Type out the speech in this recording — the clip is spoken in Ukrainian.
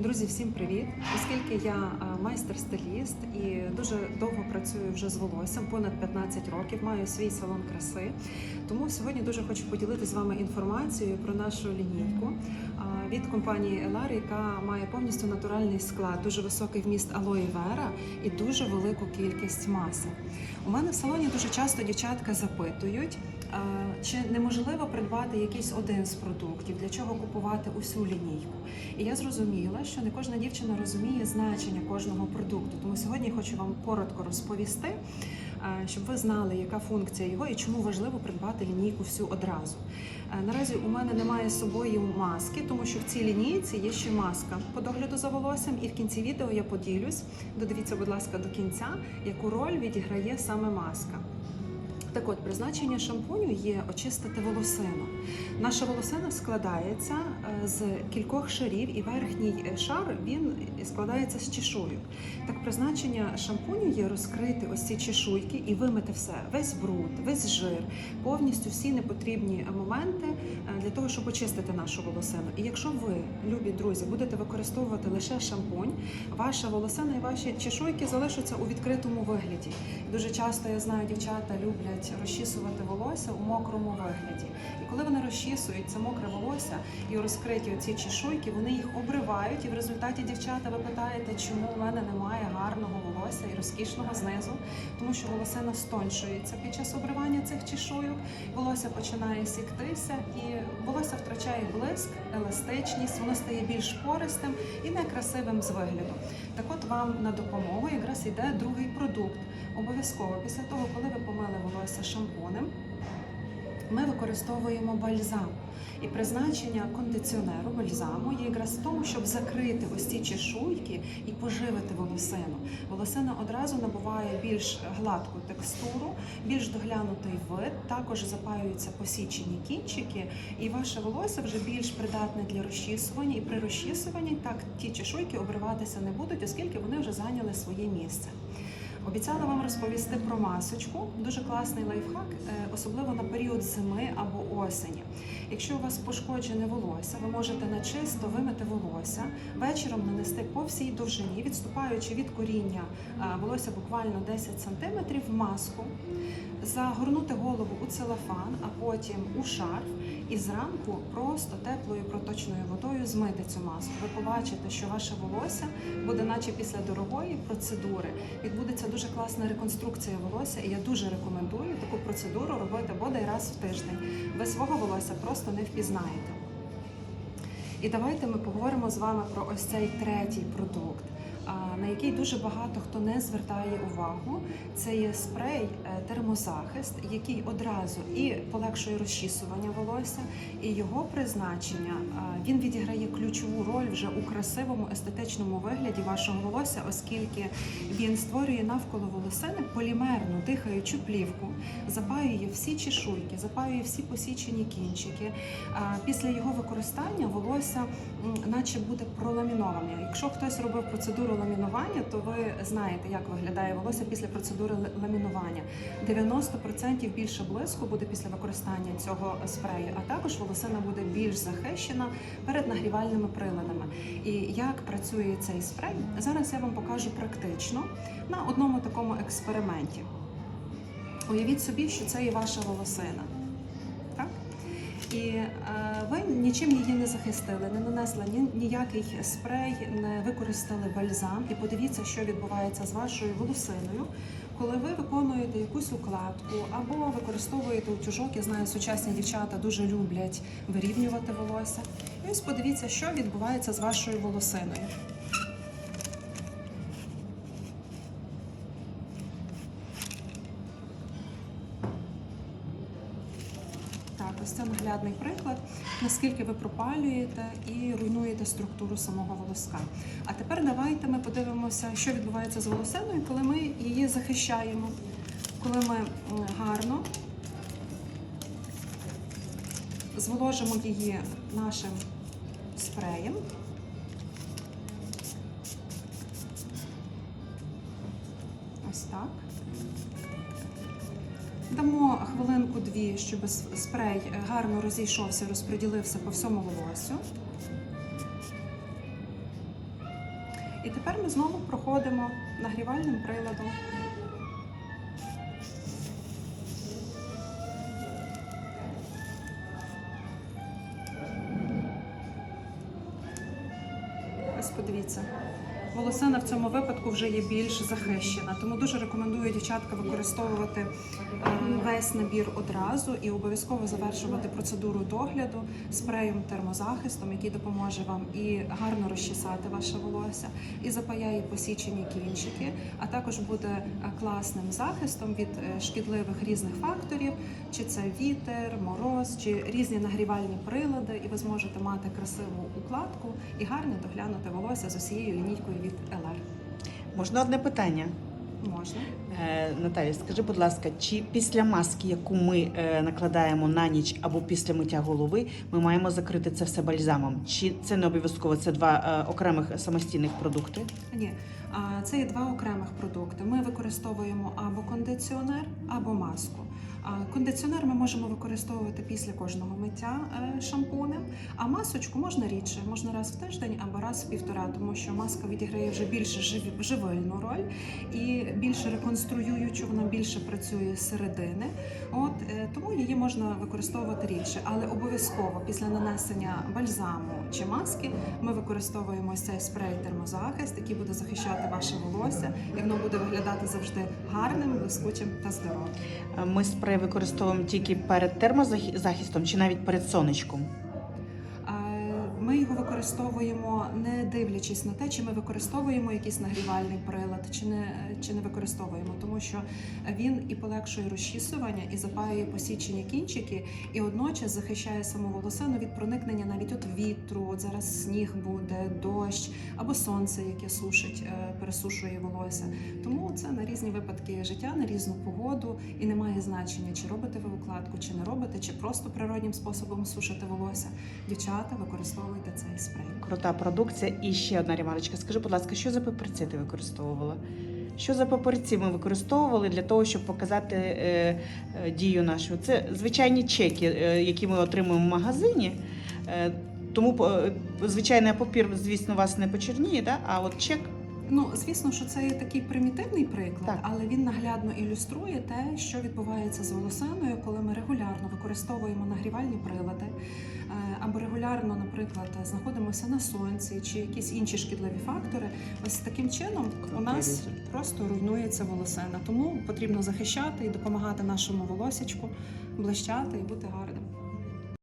Друзі, всім привіт! Оскільки я е, майстер-стиліст і дуже довго працюю вже з волоссям, понад 15 років, маю свій салон краси. Тому сьогодні дуже хочу поділитися з вами інформацією про нашу лінійку від компанії Елар, яка має повністю натуральний склад, дуже високий вміст алої вера і дуже велику кількість маси. У мене в салоні дуже часто дівчатка запитують, чи неможливо придбати якийсь один з продуктів, для чого купувати усю лінійку. І я зрозуміла, що не кожна дівчина розуміє значення кожного продукту. Тому сьогодні хочу вам коротко розповісти, щоб ви знали, яка функція його і чому важливо придбати лінійку всю одразу. Наразі у мене немає з собою маски, тому що в цій лінійці є ще маска по догляду за волоссям, і в кінці відео я поділюсь. Додивіться, будь ласка, до кінця, яку роль відіграє саме маска. Так от, призначення шампуню є очистити волосину. Наша волосина складається е, з кількох шарів, і верхній е, шар він складається з чешуйок. Так, призначення шампуню є розкрити ось ці чешуйки і вимити все, весь бруд, весь жир, повністю всі непотрібні моменти е, для того, щоб очистити нашу волосину. І якщо ви, любі друзі, будете використовувати лише шампунь, ваша волосина і ваші чешуйки залишаться у відкритому вигляді. Дуже часто я знаю, дівчата люблять розчісувати волосся у мокрому вигляді. І коли вони розчісують це мокре волосся і розкриті оці чешуйки, вони їх обривають. І в результаті дівчата ви питаєте, чому в мене немає гарного волосся і розкішного знизу, тому що волосина стоншується під час обривання цих чешуйок, волосся починає сіктися, і волосся втрачає блиск, еластичність, воно стає більш пористим і некрасивим з вигляду. Так от вам на допомогу якраз йде другий продукт. Обов'язково після того, коли ви помили волосся шампунем, ми використовуємо бальзам. І призначення кондиціонеру бальзаму є якраз в тому, щоб закрити ось ці чешуйки і поживити волосину. Волосина одразу набуває більш гладку текстуру, більш доглянутий вид, також запаюються посічені кінчики, і ваше волосся вже більш придатне для розчісування. І при розчісуванні так ті чешуйки обриватися не будуть, оскільки вони вже зайняли своє місце. Обіцяла вам розповісти про масочку. Дуже класний лайфхак, е, особливо на період зими або осені. Якщо у вас пошкоджене волосся, ви можете на чисто вимити волосся, вечором нанести по всій довжині, відступаючи від коріння е, волосся буквально 10 см маску, загорнути голову у целофан, а потім у шарф, і зранку просто теплою проточною водою змити цю маску. Ви побачите, що ваше волосся буде, наче після дорогої процедури, відбудеться дуже класна реконструкція волосся, і я дуже рекомендую таку процедуру робити бодай раз в тиждень. Ви свого волосся просто не впізнаєте. І давайте ми поговоримо з вами про ось цей третій продукт, на який дуже багато хто не звертає увагу. Це є спрей е, термозахист, який одразу і полегшує розчісування волосся, і його призначення він відіграє ключову роль вже у красивому естетичному вигляді вашого волосся, оскільки він створює навколо волосини полімерну дихаючу плівку, запаює всі чешуйки, запаює всі посічені кінчики. Після його використання волосся наче буде проламіноване. Якщо хтось робив процедуру ламінування, то ви знаєте, як виглядає волосся після процедури ламінування. 90% більше блиску буде після використання цього спрею, а також волосина буде більш захищена перед нагрівальними приладами. І як працює цей спрей, зараз я вам покажу практично на одному такому експерименті. Уявіть собі, що це і ваша волосина. І е, ви нічим її не захистили, не нанесли ні, ніякий спрей, не використали бальзам. І подивіться, що відбувається з вашою волосиною, коли ви виконуєте якусь укладку або використовуєте утюжок. Я знаю, сучасні дівчата дуже люблять вирівнювати волосся. І ось подивіться, що відбувається з вашою волосиною. Наглядний приклад, наскільки ви пропалюєте і руйнуєте структуру самого волоска. А тепер давайте ми подивимося, що відбувається з волосиною, коли ми її захищаємо, коли ми гарно зволожимо її нашим спреєм. Ось так. Дамо хвилинку-дві, щоб спрей гарно розійшовся, розподілився по всьому волосю. І тепер ми знову проходимо нагрівальним приладом. Ось подивіться. Волосина в цьому випадку вже є більш захищена, тому дуже рекомендую дівчатка використовувати е, весь набір одразу і обов'язково завершувати процедуру догляду спреєм термозахистом, який допоможе вам і гарно розчесати ваше волосся, і запаяє посічені кінчики, а також буде е, класним захистом від е, шкідливих різних факторів, чи це вітер, мороз, чи різні нагрівальні прилади, і ви зможете мати красиву укладку і гарно доглянути волосся з усією лінійкою від LR. Можна одне питання? Можна. Е, Наталі, скажи, будь ласка, чи після маски, яку ми е, накладаємо на ніч або після миття голови, ми маємо закрити це все бальзамом? Чи це не обов'язково? Це два е, окремих самостійних продукти? Ні, це є два окремих продукти. Ми використовуємо або кондиціонер, або маску. Кондиціонер ми можемо використовувати після кожного миття е, шампунем, а масочку можна рідше, можна раз в тиждень або раз в півтора, тому що маска відіграє вже більше живильну роль і більше реконструюючу, вона більше працює з середини. От е, тому її можна використовувати рідше, але обов'язково після нанесення бальзаму чи маски ми використовуємо цей спрей термозахист, який буде захищати ваше волосся, і воно буде виглядати завжди гарним, блискучим та здоровим. Ми спрей використовуємо тільки перед термозахистом чи навіть перед сонечком? Ми його використовуємо не дивлячись на те, чи ми використовуємо якийсь нагрівальний прилад, чи не чи не використовуємо, тому що він і полегшує розчісування, і запаює посічені кінчики, і одночас захищає саму волосину від проникнення навіть от вітру. От зараз сніг буде, дощ або сонце, яке сушить, е, пересушує волосся. Тому це на різні випадки життя, на різну погоду, і не має значення, чи робите ви укладку, чи не робите, чи просто природнім способом сушите волосся. Дівчата, використовуйте цей спрей. Крута продукція. І ще одна ремарочка. Скажи, будь ласка, що за папірці ти використовувала? Що за папірці ми використовували для того, щоб показати е, е, дію нашу? Це звичайні чеки, е, які ми отримуємо в магазині. Е, тому е, звичайний папір, звісно, вас не почерніє, да? а от чек Ну, звісно, що це є такий примітивний приклад, Так. але він наглядно ілюструє те, що відбувається з волосиною, коли ми регулярно використовуємо нагрівальні прилади, е, або регулярно, наприклад, знаходимося на сонці чи якісь інші шкідливі фактори. Ось таким чином у нас просто руйнується волосина. Тому потрібно захищати і допомагати нашому волосічку блищати і бути гарним.